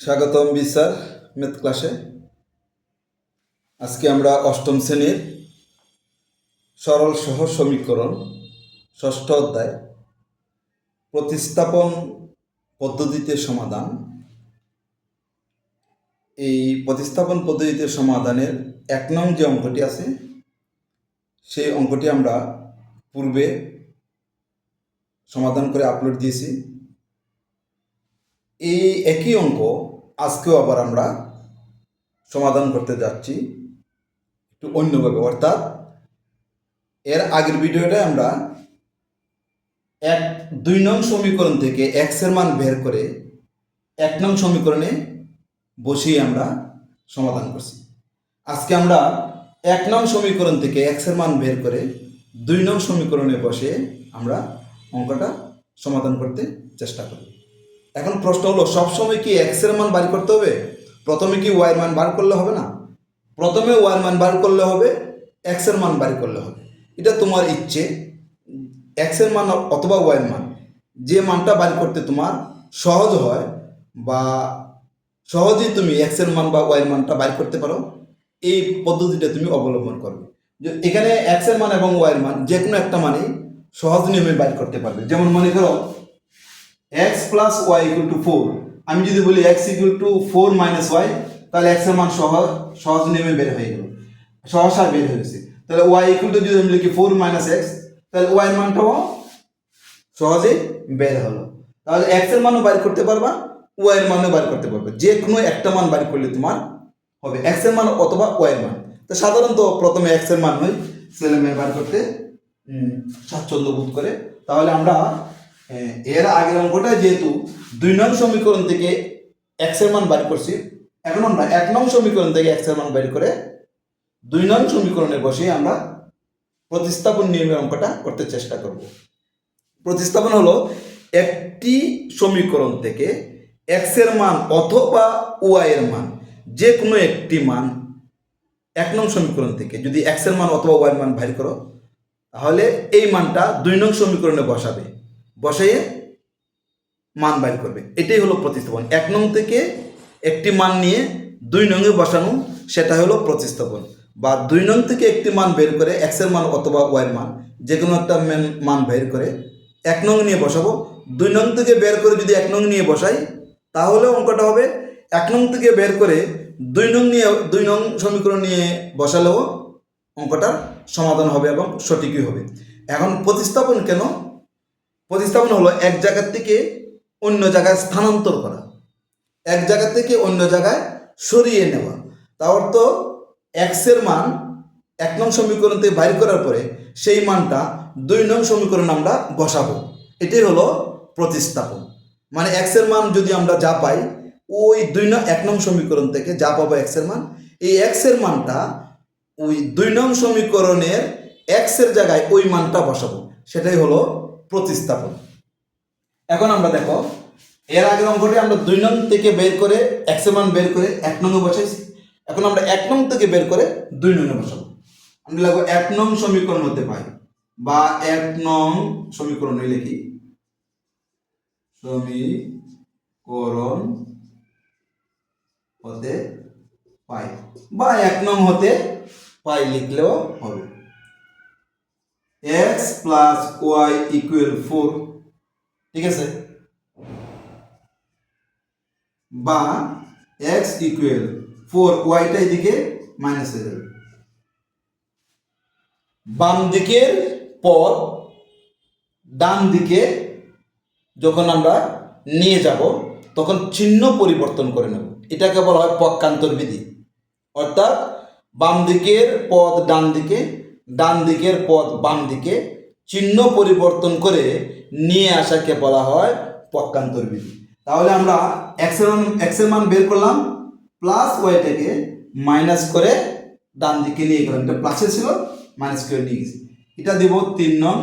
স্বাগতম বিসার মেথ ক্লাসে। আজকে আমরা অষ্টম শ্রেণির সরল সহজ সমীকরণ, ষষ্ঠ অধ্যায়, প্রতিস্থাপন পদ্ধতিতে সমাধান। এই প্রতিস্থাপন পদ্ধতিতে সমাধানের এক নং যে অঙ্কটি আছে, সেই অঙ্কটি আমরা পূর্বে সমাধান করে আপলোড দিয়েছি। এই একই অঙ্ক আজকেও আবার আমরা সমাধান করতে যাচ্ছি, একটু অন্যভাবে। অর্থাৎ এর আগের ভিডিওটা আমরা এক, দুই নং সমীকরণ থেকে এক্সের মান বের করে এক নং সমীকরণে বসিয়ে আমরা সমাধান করছি। আজকে আমরা এক নং সমীকরণ থেকে এক্সের মান বের করে দুই নং সমীকরণে বসে আমরা অঙ্কটা সমাধান করতে চেষ্টা করি। এখন প্রশ্ন হলো, সবসময় কি এক্সের মান বার করতে হবে? প্রথমে কি ওয়াই মান বার করলে হবে না? প্রথমে ওয়াই মান বার করলে হবে এক্সের মান বার করলে হবে। এটা তোমার ইচ্ছে। এক্সের মান অথবা ওয়াই মান, যে মানটা বার করতে তোমার সহজ হয় বা সহজেই তুমি এক্সের মান বা ওয়াই মানটা বার করতে পারো, এই পদ্ধতিটা তুমি অবলম্বন করবে। এখানে এক্সের মান এবং ওয়াই এর মান, যে কোনো একটা মানেই সহজ নিয়মে বাইর করতে পারবে। যেমন মনে করো X plus Y equal to four আমি যদি বলি X equal to four minus Y তাহলে এক্সের মান সহজ সহজ নিয়মে বের হয়ে গেল। সহসা বের হয়ে গেছে। তাহলে ওয়াই ইকুয়াল টু যদি আমি লিখি ফোর মাইনাস এক্স তাহলে ওয়াই মানটাও সহজেই বের হলো। তাহলে এক্সের মানও বাইর করতে পারবা ওয়াই এর মানও বাইর করতে পারবে। যে কোনো একটা মান বাইর করলে তোমার হবে। এক্সের মান অথবা ওয়াই এর মান। তো সাধারণত প্রথমে এক্সের মান হয় ছেলে মেয়ে বার করতে স্বাচ্ছন্দ্য বোধ করে। তাহলে আমরা এর আগের অঙ্কটা যেহেতু দুই নং সমীকরণ থেকে এক্সের মান বার করছি, এখন আমরা এক নং সমীকরণ থেকে এক্সের মান বের করে দুই নং সমীকরণে বসে আমরা প্রতিস্থাপন নিয়মের অঙ্কটা করতে চেষ্টা করব। প্রতিস্থাপন হলো একটি সমীকরণ থেকে এক্সের মান অথবা ওয়াই এর মান যে কোনো একটি মান এক নং সমীকরণ থেকে, যদি এক্সের মান অথবা ওয়াই এর মান বাইর করো, তাহলে এই মানটা দুই নং সমীকরণে বসাবে। বসাইয়ে মান বাইর করবে। এটাই হলো প্রতিস্থাপন। এক নং থেকে একটি মান নিয়ে দুই নঙে বসানো, সেটা হলো প্রতিস্থাপন। বা দুই নং থেকে একটি মান বের করে এক্সের মান অথবা ওয়াই এর মান যে কোনো একটা মান- মান বের করে এক নং নিয়ে বসাবো। দুই নং থেকে বের করে যদি এক নং নিয়ে বসাই, তাহলে অঙ্কটা হবে এক নং থেকে বের করে দুই নং নিয়ে, দুই নং সমীকরণ নিয়ে বসালেও অঙ্কটার সমাধান হবে এবং সঠিকই হবে। এখন প্রতিস্থাপন কেন? প্রতিস্থাপন হলো এক জায়গা থেকে অন্য জায়গায় স্থানান্তর করা। এক জায়গা থেকে অন্য জায়গায় সরিয়ে নেওয়া। তার অর্থ এক্সের মান এক নং সমীকরণ থেকে বাইর করার পরে সেই মানটা দুই নং সমীকরণ আমরা বসাবো। এটাই হলো প্রতিস্থাপন। মানে এক্সের মান যদি আমরা যা পাই, ওই দুই নং, এক নং সমীকরণ থেকে যা পাবো এক্সের মান, এই এক্সের মানটা ওই দুই নং সমীকরণের এক্সের জায়গায় ওই মানটা বসাবো। সেটাই হলো প্রতিস্থাপন। এখন আমরা দেখো, এর আগের অঙ্কটি আমরা দুই নং থেকে বের করে এর মান বের করে এক নংয়ে বসাইছি। এখন আমরা এক নং থেকে বের করে দুই নংয়ে বসাবো। আমরা লাগবো এক নং সমীকরণ হতে পাই বা এক নং সমীকরণ লিখি সমীকরণ হতে পাই বা এক নং হতে পাই লিখলেও হবে। X plus Y equal four ঠিক আছে? বা এক্স ইকুয়াল ফোর ওয়াইটা এদিকে মাইনাস হয়ে যাবে। বাম দিকের পদ ডান দিকে যখন আমরা নিয়ে যাব, তখন চিহ্ন পরিবর্তন করে নেব। এটাকে বলা হয় পক্ষান্তর বিধি। অর্থাৎ বাম দিকের পদ ডান দিকে ডান দিকের পদ বাম দিকে চিহ্ন পরিবর্তন করে নিয়ে আসাকে বলা হয় পক্ষান্তর বিধি। তাহলে আমরা এক্সের মান বের করলাম প্লাস ওয়াইটাকে মাইনাস করে ডান দিকে নিয়ে গেলাম। এটা প্লাসে ছিল মাইনাস করে নিয়ে গেছি। এটা দিব তিন নং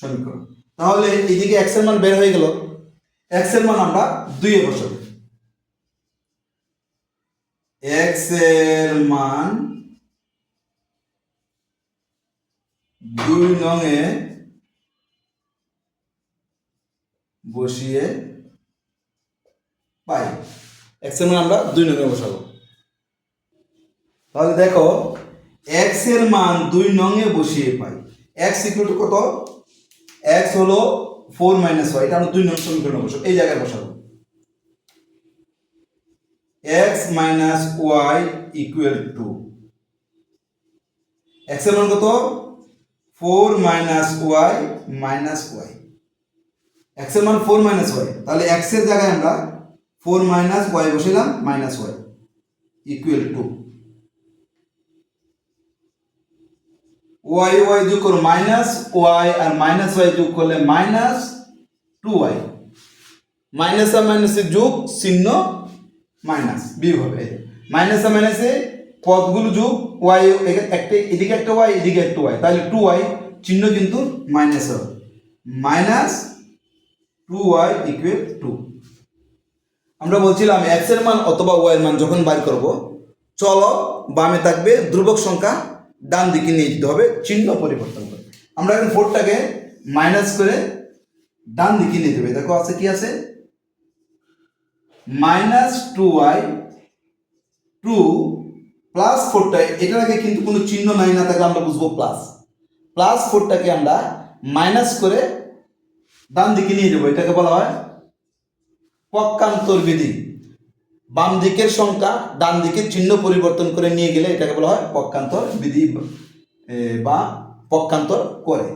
সমীকরণ। তাহলে এইদিকে এক্সের মান বের হয়ে গেল। এক্সের মান আমরা দুইয়ে বসাবো। এক্সের মান দুই নঙে বসিয়ে পাই। এক্সের মান আমরা দুই নঙে বসাবো। তাহলে দেখো এক্সের মান দুই নঙে বসিয়ে পাই। এক্স ইকুয়াল টু কত? এক্স হলো ফোর মাইনাস ওয়াই এটা আমরা দুই নং সমীকরণে বসাবো। এই জায়গায় বসাবো। X minus Y equal to এক্সের মান কত? Four minus Y minus Y. এক্সের মান ফোর মাইনাস ওয়াই। তাহলে এক্সের জায়গায় আমরা four minus Y বসাইলাম minus Y. Equal to Y Y যোগ করো, মাইনাস ওয়াই আর মাইনাস ওয়াই যোগ করলে মাইনাস টু ওয়াই। মাইনাস আর মাইনাসের যোগ চিহ্ন মাইনাস, বিয়োগ হবে। মাইনাস আর মাইনাসে পদগুলো যোগ ওয়াই একটা, এদিকে একটা ওয়াই এদিকে একটা ওয়াই তাহলে টু ওয়াই চিহ্ন কিন্তু মাইনাস হবে। Minus two Y equal to আমরা বলছিলাম এক্সের মান অথবা ওয়াই এর মান যখন বাইর করব, চলো বামে থাকবে ধ্রুবক সংখ্যা, ডান দিকে নিয়ে যেতে হবে, চিহ্ন পরিবর্তন করে আমরা এখন ফোরটাকে মাইনাস করে ডান দিকে নিয়ে যাবে। দেখো আছে কি আছে? Minus two Y two plus ফোরটা এটার আগে কিন্তু কোনো চিহ্ন নাই না থাকলে আমরা বুঝব প্লাস প্লাস ফোরটাকে আমরা মাইনাস করে ডান দিকে নিয়ে যাব, এটাকে বলা হয় পক্ষান্তর বিধি। বাম দিকের সংখ্যা ডান দিকের চিহ্ন পরিবর্তন করে নিয়ে গেলে এটাকে বলা হয় পক্ষান্তর বিধি বা পক্ষান্তর করে।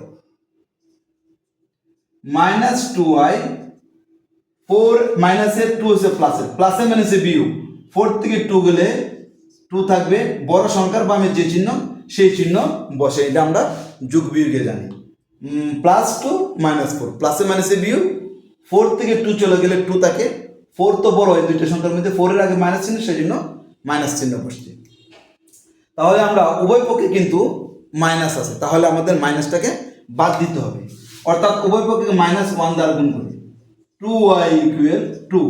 মাইনাস টু ওয়াই ফোর মাইনাসের টু হচ্ছে প্লাসের প্লাসে মাইনাসে বিউ ফোর থেকে টু গেলে টু থাকবে, বড় সংখ্যার বামের যে চিহ্ন, সেই চিহ্ন বসে। এটা আমরা যুগ বিয়োগে জানি। প্লাস টু মাইনাস ফোর প্লাসে মাইনাসে বিউ ফোর থেকে টু চলে গেলে টু থাকে। ফোর তো বড় হয় দুইটা সংখ্যার মধ্যে। ফোরের আগে মাইনাস চিহ্ন, সেই জন্য মাইনাস চিহ্ন বসছে। তাহলে আমরা উভয় পক্ষে কিন্তু মাইনাস আছে। তাহলে আমাদের মাইনাসটাকে বাদ দিতে হবে। অর্থাৎ উভয় পক্ষে মাইনাস ওয়ান দ্বারা গুণ করি। টু ওয়াই ইকুয়াল টু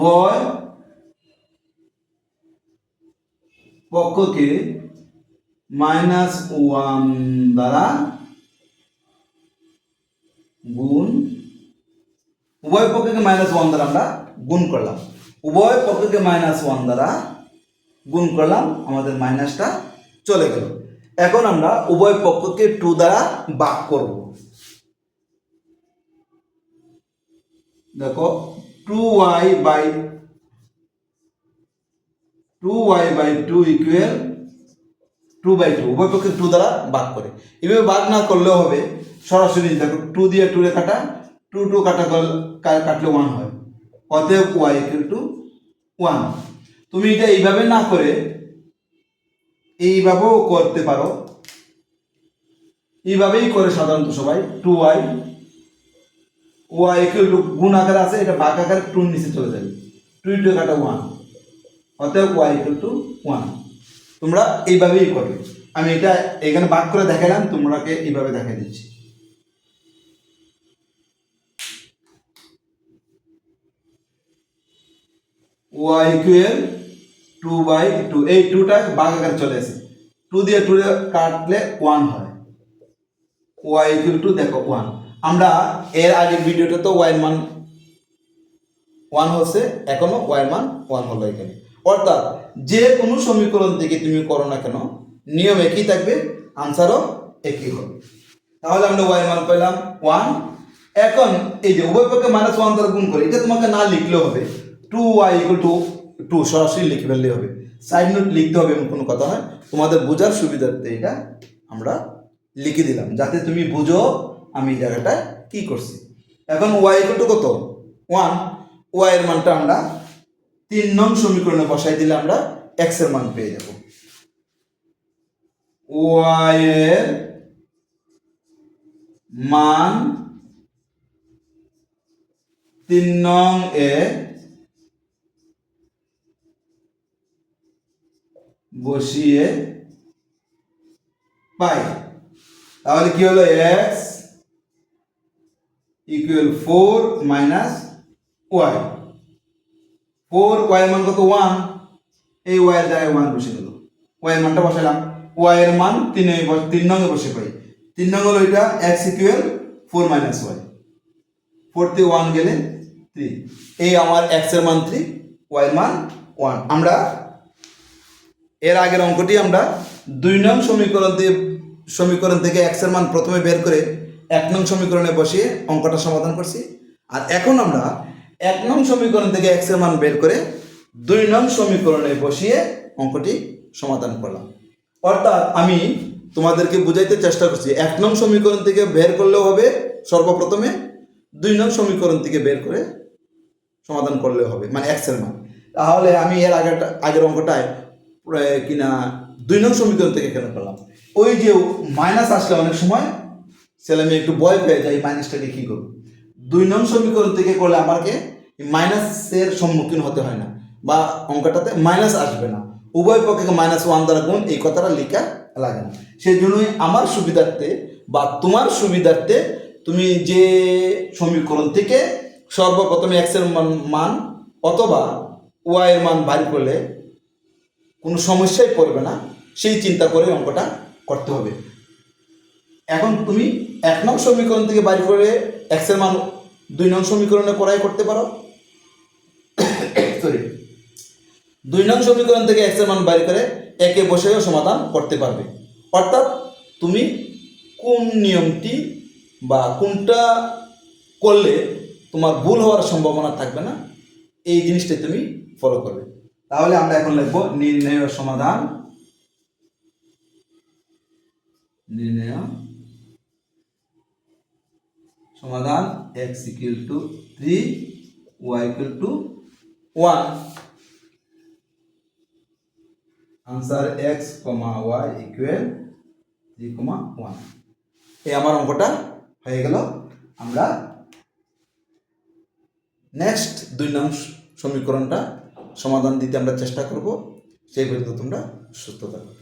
উভয় পক্ষকে মাইনাস ওয়ান দ্বারা গুণ, উভয় পক্ষকে মাইনাস ওয়ান দ্বারা আমরা গুণ করলাম। উভয় পক্ষকে মাইনাস ওয়ান দ্বারা গুণ করলাম, আমাদের মাইনাসটা চলে গেল। এখন আমরা উভয় পক্ষকে টু দ্বারা ভাগ করব। দেখো two Y by two Y by two equal two by two উভয় পক্ষে টু দ্বারা ভাগ করে। এভাবে ভাগ না করলেও হবে, সরাসরি দেখো টু দিয়ে টু কাটা টু টু কাটা কাটলে ওয়ান হয়। অতএব ওয়াই ইকুয়াল টু ওয়ান তুমি এটা এইভাবে না করে এইভাবেও করতে পারো। এইভাবেই করে সাধারণত সবাই two Y Y equal to গুণ আকার আছে, এটা ভাগ আকারে টুর নিচে চলে যাবে। টু টু কাটা ওয়ান অতএব ওয়াই ইকুয়াল টু ওয়ান তোমরা এইভাবেই করবে। আমি এটা এখানে ভাগ করে দেখালাম তোমরাকে এইভাবে দেখা দিচ্ছি। Y equal to by two এই টুটা ভাগ আকারে চলে আসে। টু দিয়ে টু কাটলে ওয়ান হয়। ওয়াই ইকুয়াল টু দেখো ওয়ান আমরা এর আগের ভিডিওতে তো ওয়াই মান ওয়ান হচ্ছে, এখনও ওয়াই মান ওয়ান হলো এখানে। অর্থাৎ যে কোনো সমীকরণ থেকে তুমি করো না কেন, নিয়ম একই থাকবে আনসারও একই হবে। তাহলে আমরা ওয়াই মান পেলাম ওয়ান। এখন এই যে উভয় পক্ষে মাইনাস ওয়ান দ্বারা গুণ করে, এটা তোমাকে না লিখলেও হবে। Two y equal to two সরাসরি লিখে ফেললেই হবে। সাইড নোট লিখতে হবে এমন কোনো কথা হয় তোমাদের বোঝার সুবিধার্থে এটা আমরা লিখে দিলাম। যাতে তুমি বুঝো আমি এই জায়গাটায় কি করছি? এখন ওয়াই টু কত? ওয়ান ওয়াই এর মানটা আমরা তিন নং সমীকরণে বসাই দিলে আমরা এক্সের মান পেয়ে যাব। ওয়াই এর মান তিন নং এ বসিয়ে পাই। তাহলে কি হলো? X equal four minus y four y মান কত? ওয়ান এই ওয়াই এর জায়গায় ওয়ান বসে গেল ওয়াই এর মানটা বসালাম ওয়াই এর মান তিনে তিন নঙে বসে পাই। তিন নং হলো এটা x equal four minus y four থেকে ওয়ান গেলে থ্রি এই আমার এক্সের মান থ্রি ওয়াই মান ওয়ান আমরা এর আগের অঙ্কটি আমরা দুই নং সমীকরণ দিয়ে সমীকরণ থেকে এক্সের মান প্রথমে বের করে এক নং সমীকরণে বসিয়ে অঙ্কটা সমাধান করছি। আর এখন আমরা এক নং সমীকরণ থেকে এক্সের মান বের করে দুই নং সমীকরণে বসিয়ে অঙ্কটি সমাধান করলাম। অর্থাৎ আমি তোমাদেরকে বুঝাইতে চেষ্টা করছি, এক নং সমীকরণ থেকে বের করলেও হবে সর্বপ্রথমে, দুই নং সমীকরণ থেকে বের করে সমাধান করলেও হবে মানে এক্সের মান। তাহলে আমি এর আগের আগের অঙ্কটায় কিনা দুই নং সমীকরণ থেকে কেন করলাম? ওই যে মাইনাস আসলে অনেক সময় ছেলে মেয়ে একটু ভয় পেয়ে যায় মাইনাসটাকে কী করব? দুই নং সমীকরণ থেকে করলে আমাকে মাইনাসের সম্মুখীন হতে হয় না, বা অঙ্কটাতে মাইনাস আসবে না। উভয় পক্ষে মাইনাস ওয়ান দ্বারা গুণ, এই কথাটা লেখা লাগে না। সেই জন্যই আমার সুবিধার্থে বা তোমার সুবিধার্থে তুমি যে সমীকরণ থেকে সর্বপ্রথমে এক্সের মান মান অথবা ওয়াই এর মান বাড়ি করলে কোনো সমস্যায় পড়বে না, সেই চিন্তা করে অঙ্কটা করতে হবে। এখন তুমি এক নং সমীকরণ থেকে বাড়ি করে এক্সের মান দুই নং সমীকরণে করাই করতে পারো। সরি দুই নং সমীকরণ থেকে এক্সের মান বাইর করে একে বসেও সমাধান করতে পারবে। অর্থাৎ তুমি কোন নিয়মটি বা কোনটা করলে তোমার ভুল হওয়ার সম্ভাবনা থাকবে না, এই জিনিসটা তুমি ফলো করবে। তাহলে আমরা এখন লিখব নির্ণয় সমাধান। নির্ণয় সমাধান x equal to three y equal to one answer x comma y equal three comma one এই আমার অঙ্কটা হয়ে গেল। আমরা নেক্সট দুই নং সমীকরণটা সমাধান দিতে আমরা চেষ্টা করব। সেই পর্যন্ত তোমরা সুস্থ থাকো।